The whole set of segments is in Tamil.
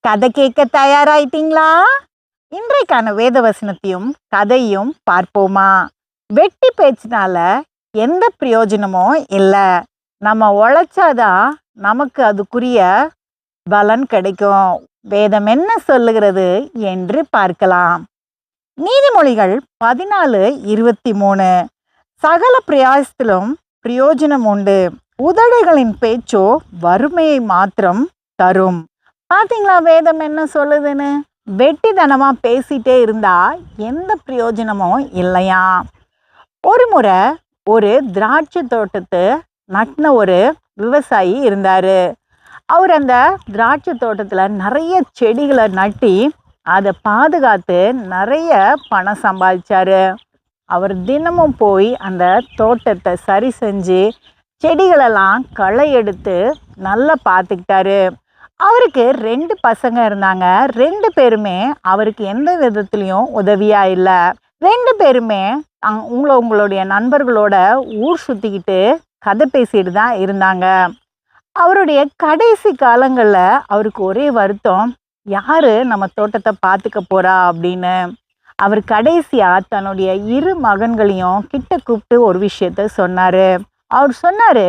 கதை கேட்க தயாராயிட்டீங்களா? இன்றைக்கான வேத வசனத்தையும் கதையும் பார்ப்போமா? வெட்டி பேச்சினால எந்த பிரயோஜனமும் இல்லை. நம்ம உழைச்சாதான் நமக்கு அதுக்குரிய பலன் கிடைக்கும். வேதம் என்ன சொல்லுகிறது என்று பார்க்கலாம். நீதிமொழிகள் பதினாலு இருபத்தி மூணு சகல பிரயாசத்திலும் பிரயோஜனம் உண்டு. உதடுகளின் பேச்சோ வறுமையை மாத்திரம் தரும். பார்த்தீங்களா வேதம் என்ன சொல்லுதுன்னு? வெட்டிதனமாக பேசிட்டே இருந்தா எந்த பிரயோஜனமும் இல்லையா? ஒரு முறை ஒரு திராட்சை தோட்டத்தை நட்டின ஒரு விவசாயி இருந்தார். அவர் அந்த திராட்சை தோட்டத்தில் நிறைய செடிகளை நட்டி அதை பாதுகாத்து நிறைய பணம் சம்பாதிச்சாரு. அவர் தினமும் போய் அந்த தோட்டத்தை சரி செஞ்சு செடிகளெல்லாம் களை எடுத்து நல்லா பார்த்துக்கிட்டாரு அவருக்கு ரெண்டு பசங்க இருந்தாங்க. ரெண்டு பேருமே அவருக்கு எந்த விதத்துலேயும் உதவியாக இல்லை. ரெண்டு பேருமே அங் உங்களை உங்களுடைய நண்பர்களோட ஊர் சுற்றிக்கிட்டு கதை பேசிட்டு தான் இருந்தாங்க. அவருடைய கடைசி காலங்களில் அவருக்கு ஒரே வருத்தம் யார் நம்ம தோட்டத்தை பார்த்துக்க போகிறா அப்படின்னு. அவர் கடைசியாக தன்னுடைய இரு மகன்களையும் கிட்ட கூப்பிட்டு ஒரு விஷயத்த சொன்னார். அவர் சொன்னார்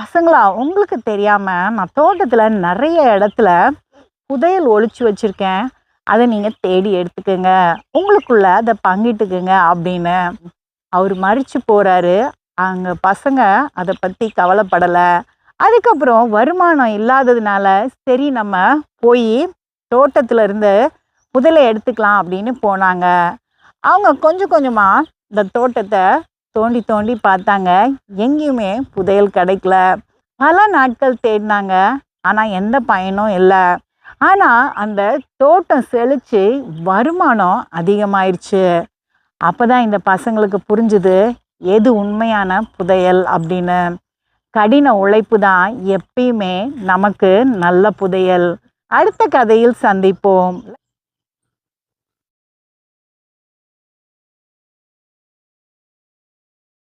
பசங்களா உங்களுக்கு தெரியாமல் நான் தோட்டத்தில் நிறைய இடத்துல புதையல் ஒழிச்சு வச்சுருக்கேன். அதை நீங்கள் தேடி எடுத்துக்கோங்க. உங்களுக்குள்ள அதை பங்கிட்டுக்குங்க அப்படின்னு அவர் மறித்து போகிறாரு அங்கே பசங்க அதை பற்றி கவலைப்படலை. அதுக்கப்புறம் வருமானம் இல்லாததுனால சரி நம்ம போய் தோட்டத்தில் இருந்து புதலை எடுத்துக்கலாம் அப்படின்னு போனாங்க. அவங்க கொஞ்சம் கொஞ்சமாக இந்த தோட்டத்தை தோண்டி தோண்டி பார்த்தாங்க. எங்கேயுமே புதையல் கிடைக்கல. பல நாட்கள் தேடினாங்க. ஆனால் எந்த பயனும் இல்லை. ஆனால் அந்த தோட்டம் செழித்து வருமானம் அதிகமாயிருச்சு. அப்போ தான் இந்த பசங்களுக்கு புரிஞ்சுது எது உண்மையான புதையல் அப்படின்னு. கடின உழைப்பு தான் எப்பயுமே நமக்கு நல்ல புதையல். அடுத்த கதையில் சந்திப்போம்.